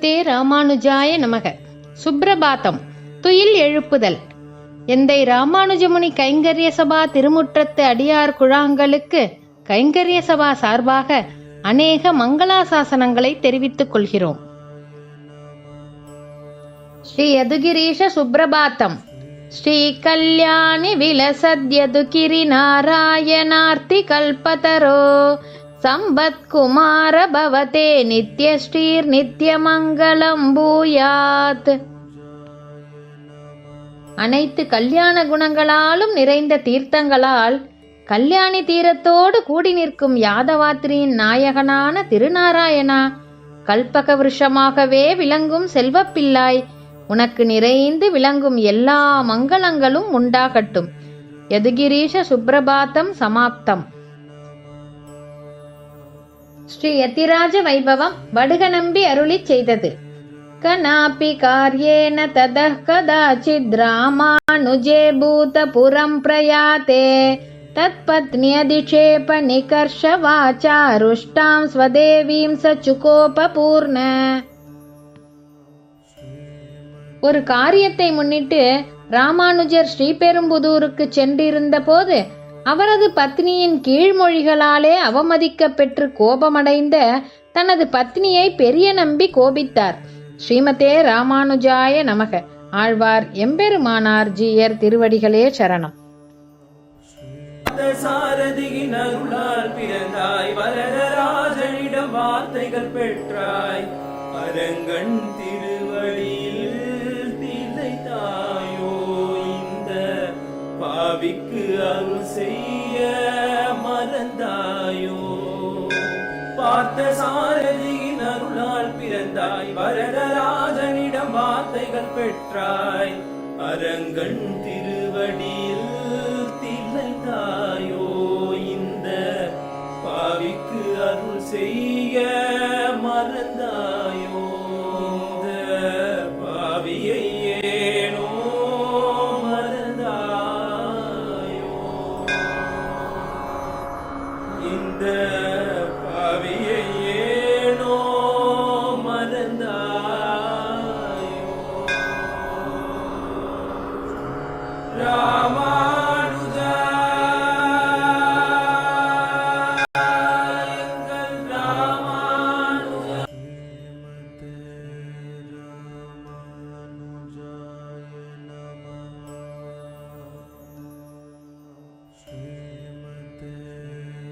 ஸ்ரீமதே ராமானுஜாய நமக. சுப்ரபாதம் துயில் எழுப்புதல். எந்தை ராமானுஜமுனி கைங்கரிய சபா திருமுற்றத்து அடியார் குழாங்களுக்கு கைங்கரிய சபா சார்பாக அநேக மங்களாசாசனங்களை தெரிவித்துக் கொள்கிறோம். ஸ்ரீ யதுகிரீஷ சுப்ரபாத்தம். ஸ்ரீ கல்யாணி விலசத்யதுகிரி நாராயணார்த்தி கல்பதரோ. சம்பத்குமார பவதே நித்யஸ்ரீர் நித்யமங்கலம் பூயாத். அனைத்து கல்யாண குணங்களாலும் நிறைந்த தீர்த்தங்களால் கல்யாணி தீரத்தோடு கூடி நிற்கும் யாதவாத்திரியின் நாயகனான திருநாராயணா கல்பக விருஷமாகவே விளங்கும் செல்வப்பிள்ளாய் உனக்கு நிறைந்து விளங்கும் எல்லா மங்களங்களும் உண்டாகட்டும். யதுகிரீஷ சுப்ரபாத்தம் சமாப்தம். ஸ்ரீ யதிராஜ வைபவம் வடுக நம்பி அருளி செய்தது. கனாபி காரியேன தத கதாச்சித் ராமானுஜே பூதபுரம் பிரயாதே. தத்பத்னியதிஷேப நிகர்ஷ வாச்சா ருஷ்டாம் ஸ்வதேவீம் சச்சுகோபபூர்ண ஒரு காரியத்தை முன்னிட்டு ராமானுஜர் ஸ்ரீபெரும்புதூருக்கு சென்றிருந்த போது அவரது பத்னியின் கீழ்மொழிகளாலே அவமதிக்கப் பெற்று கோபமடைந்த தனது பத்னியை பெரிய நம்பி கோபித்தார். ஸ்ரீமதே ராமானுஜாய நமக. ஆழ்வார் எம்பெருமானார் ஜீயர் திருவடிகளே சரணம். சாரதியின் அருளால் பிறந்தாய் வரதராஜனிடம் வார்த்தைகள் பெற்றாய். அரங்கன் அருள் செய்ய மறந்தாயோ? பார்த்த சாரதியின் அருளால் பிறந்தாய். வரதராஜனிடம் வார்த்தைகள் பெற்றாய். அரங்கன் திருவடியில் திளைத்தாயோ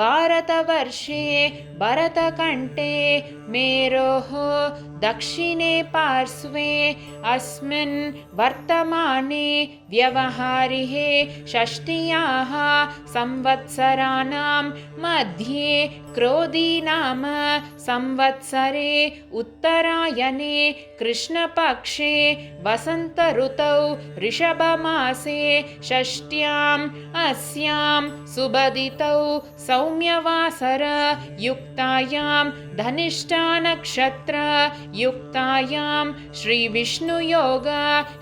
ಭಾರತವರ್ಷೇ ಭರತಕಂಠೇ मेरोः दक्षिणे पार्श्वे अस्मिन् वर्तमाने व्यवहारिहे षष्ट्याः संवत्सराणां मध्ये क्रोधीनाम संवत्सरे उत्तरायणे कृष्णपक्षे वसन्तऋतौ ऋषभमासे षष्ट्याम् अस्यां सुबदितौ सौम्यवासर युक्तायां धनिष्ठानक्षत्र युक्तायां श्रीविष्णुयोग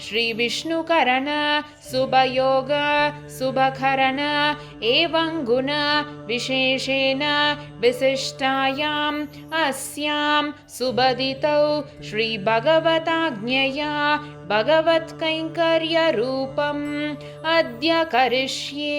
श्रीविष्णुकरण शुभयोग शुभकरण एवं गुण विशेषेण विशिष्टायाम् अस्यां सुबदितौ श्रीभगवताज्ञया भगवत्कैङ्कर्यरूपम् अद्य करिष्ये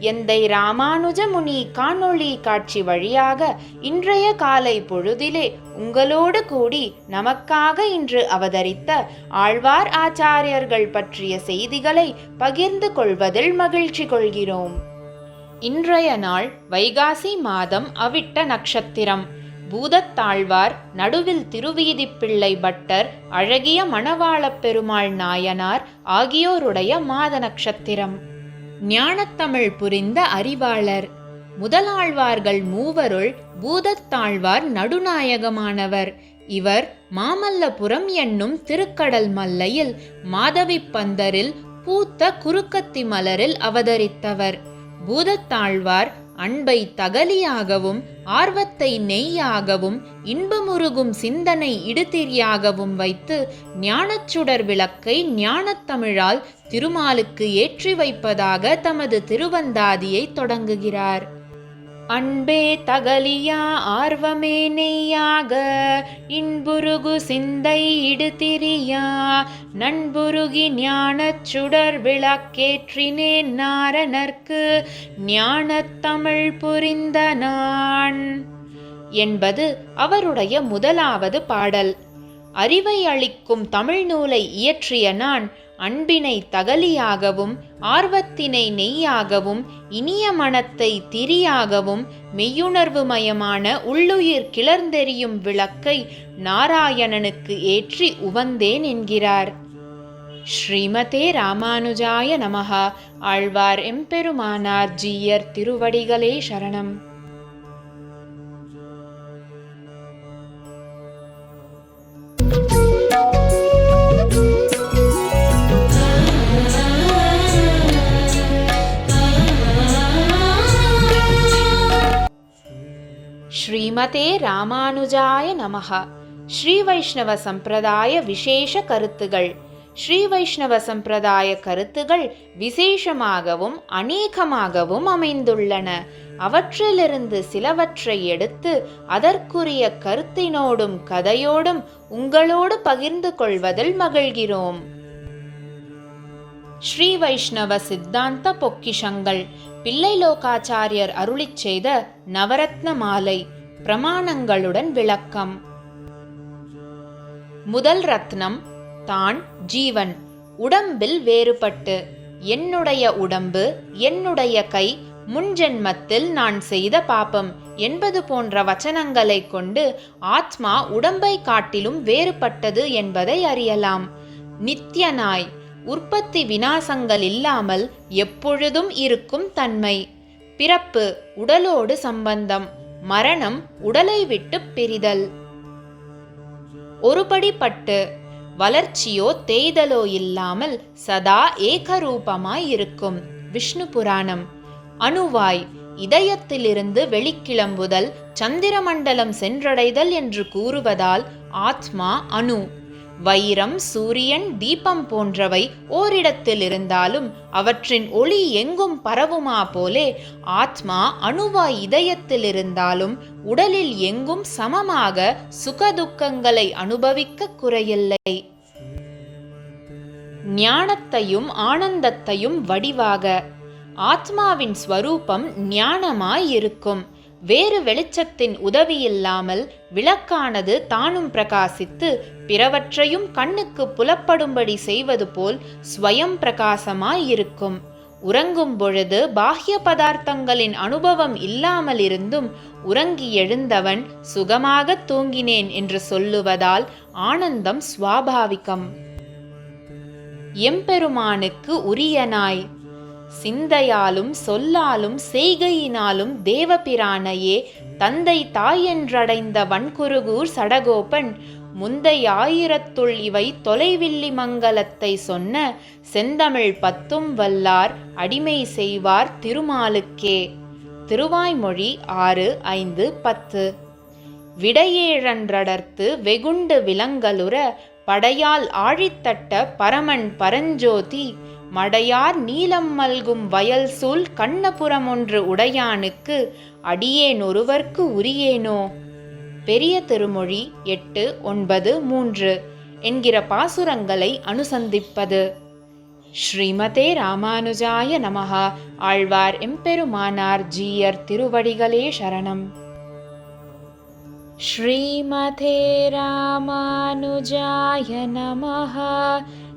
எந்தை ராமானுஜ முனி காணொளி காட்சி வழியாக இன்றைய காலை பொழுதிலே உங்களோடு கூடி நமக்காக இன்று அவதரித்த ஆழ்வார் ஆச்சாரியர்கள் பற்றிய செய்திகளை பகிர்ந்து கொள்வதில் மகிழ்ச்சி கொள்கிறோம். இன்றைய நாள் வைகாசி மாதம் அவிட்ட நட்சத்திரம். பூதத்தாழ்வார் நடுவில் திருவீதிப்பிள்ளை பட்டர் அழகிய மணவாளப் பெருமாள் நாயனார் ஆகியோருடைய மாத நட்சத்திரம். ஞானத்தமிழ் புரிந்த அறிவாளர். முதலாழ்வார்கள் மூவருள் பூதத்தாழ்வார் நடுநாயகமானவர். இவர் மாமல்லபுரம் என்னும் திருக்கடல் மல்லையில் மாதவிப்பந்தரில் பூத்த குறுக்கத்தி மலரில் அவதரித்தவர். பூதத்தாழ்வார் அன்பை தகலியாகவும் ஆர்வத்தை நெய்யாகவும் இன்பமுருகும் சிந்தனை இடுதிரியாகவும் வைத்து ஞானச்சுடர் விளக்கை ஞானத்தமிழால் திருமாலுக்கு ஏற்றி வைப்பதாக தமது திருவந்தாதியை தொடங்குகிறார். அன்பே தகலியா ஆர்வமே நெய்யாக இன்புருகு சிந்தை இடுதிரியா நண்புருகி ஞானச் சுடர் விளக்கேற்றினேன் நாரணர்க்கு ஞானத்தமிழ் புரிந்த நான். என்பது அவருடைய முதலாவது பாடல். அறிவை அளிக்கும் தமிழ் நூலை இயற்றிய நான் அன்பினை தகலியாகவும் ஆர்வத்தினை நெய்யாகவும் இனிய மனத்தை திரியாகவும் மெய்யுணர்வு மயமான உள்ளுயிர் கிளர்ந்தெறியும் விளக்கை நாராயணனுக்கு ஏற்றி உவந்தேன் என்கிறார். ஸ்ரீமதே ராமானுஜாய நமஹா. ஆழ்வார் எம்பெருமானார் ஜீயர் திருவடிகளே சரணம். ஸ்ரீமதே ராமானுஜாய நமஹ. ஸ்ரீ வைஷ்ணவ சம்பிரதாய விசேஷ கருத்துகள். ஸ்ரீ வைஷ்ணவ சம்பிரதாய கருத்துகள் விசேஷமாகவும் அநேகமாகவும் அமைந்துள்ளன. அவற்றிலிருந்து சிலவற்றை எடுத்து அதற்குரிய கருத்தினோடும் கதையோடும் உங்களோடு பகிர்ந்து கொள்வதில் மகிழ்கிறோம். ஸ்ரீ வைஷ்ணவ சித்தாந்த பொக்கிஷங்கள். பிள்ளை லோகாச்சாரியர் அருளிச் செய்த நவரத்ன மாலை. பிரமாணங்களுடன் விளக்கம். முதல் ரத்னம் தான் ஜீவன். உடம்பில் வேறுபட்டு. என்னுடைய உடம்பு என்னுடைய கை முன்ஜென்மத்தில் நான் செய்த பாபம் என்பது போன்ற வச்சனங்களைக் கொண்டு ஆத்மா உடம்பை காட்டிலும் வேறுபட்டது என்பதை அறியலாம். நித்யனாய் உற்பத்தி வினாசங்கள் இல்லாமல் எப்பொழுதும் இருக்கும் தன்மை. பிறப்பு உடலோடு சம்பந்தம். மரணம் உடலை விட்டு பிரிதல். ஒருபடிப்பட்டு வளர்ச்சியோ தேய்தலோ இல்லாமல் சதா ஏகரூபமாய் இருக்கும் விஷ்ணு புராணம். அணுவாய் இதயத்திலிருந்து வெளிக்கிளம்புதல் சந்திரமண்டலம் சென்றடைதல் என்று கூறுவதால் ஆத்மா அணு. வைரம் சூரியன் தீபம் போன்றவை ஓரிடத்தில் இருந்தாலும் அவற்றின் ஒளி எங்கும் பரவுமா போலே ஆத்மா அணுவாய் இதயத்தில் இருந்தாலும் உடலில் எங்கும் சமமாக சுகதுக்கங்களை அனுபவிக்க குறையில்லை. ஞானத்தையும் ஆனந்தத்தையும் வடிவாக ஆத்மாவின் ஸ்வரூபம் ஞானமாய் இருக்கும். வேறு வெளிச்சத்தின் உதவியில்லாமல் விளக்கானது தானும் பிரகாசித்து பிறவற்றையும் கண்ணுக்கு புலப்படும்படி செய்வது போல் ஸ்வயம் பிரகாசமாயிருக்கும். உறங்கும் பொழுது பாஹ்ய பதார்த்தங்களின் அனுபவம் இல்லாமல் இருந்தும் உறங்கி எழுந்தவன் சுகமாக தூங்கினேன் என்று சொல்லுவதால் ஆனந்தம் சுவாபாவிகம். எம்பெருமானுக்கு உரியனாய். சிந்தையாலும் சொல்லாலும் செய்கையினாலும் தேவபிரானையே தந்தை தாய் என்றடைந்த வன்குருகூர் சடகோபன் முந்தை ஆயிரத்துள் இவை தொலைவில்லி மங்கலத்தை சொன்ன செந்தமிழ் பத்தும் வல்லார் அடிமை செய்வார் திருமாலுக்கே. திருவாய்மொழி ஆறு ஐந்து பத்து. விடையேழன்றடர்த்து வெகுண்டு விலங்கலுற படையால் ஆழித்தட்ட பரமன் பரஞ்சோதி மடையார் நீலம் மல்கும் வயல் சூழ் கண்ணபுரமொன்று உடையானுக்கு அடியேன் ஒருவர்க்கு உரியேனோ பெரிய திருமொழி எட்டு ஒன்பது மூன்று என்கிற பாசுரங்களை அனுசந்திப்பது ஸ்ரீமதே ராமானுஜாய நமஹ ஆழ்வார் எம்பெருமானார் ஜீயர் திருவடிகளே சரணம் श्रीमते रामानुजाय नमः